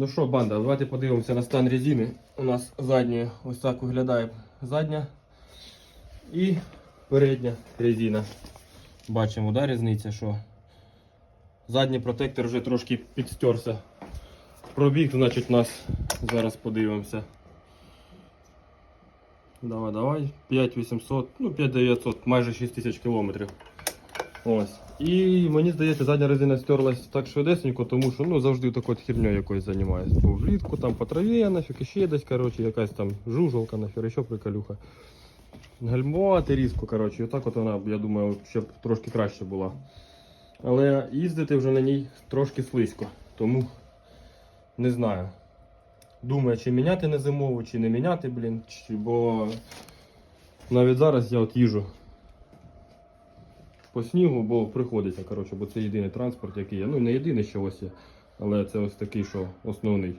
Ну що, банда, давайте подивимося на стан резини. У нас задня ось так виглядає задня і передня резина. Бачимо, да, різниця, що задній протектор вже трошки підстерся. Пробіг, значить, нас зараз подивимося. Давай, давай. 5800, ну 5900, майже 6000 кілометрів. Ось. І мені здається, задня резина стерлась так швидесенько, тому що ну, завжди такою херньою якоюсь займаюся. Бо влітку там по траві, я нафіг, ще десь, коротше, якась там жужелка, нафіг, ще приколюха. Гальмувати різко, коротше, отак от вона, я думаю, ще трошки краще була. Але їздити вже на ній трошки слизько, тому не знаю. Думаю, чи міняти на зимову, чи не міняти, блін, чи, бо навіть зараз я от їжу по снігу, бо приходиться, коротше, бо це єдиний транспорт, який є. Ну, не єдиний, що ось є, але це ось такий, що основний.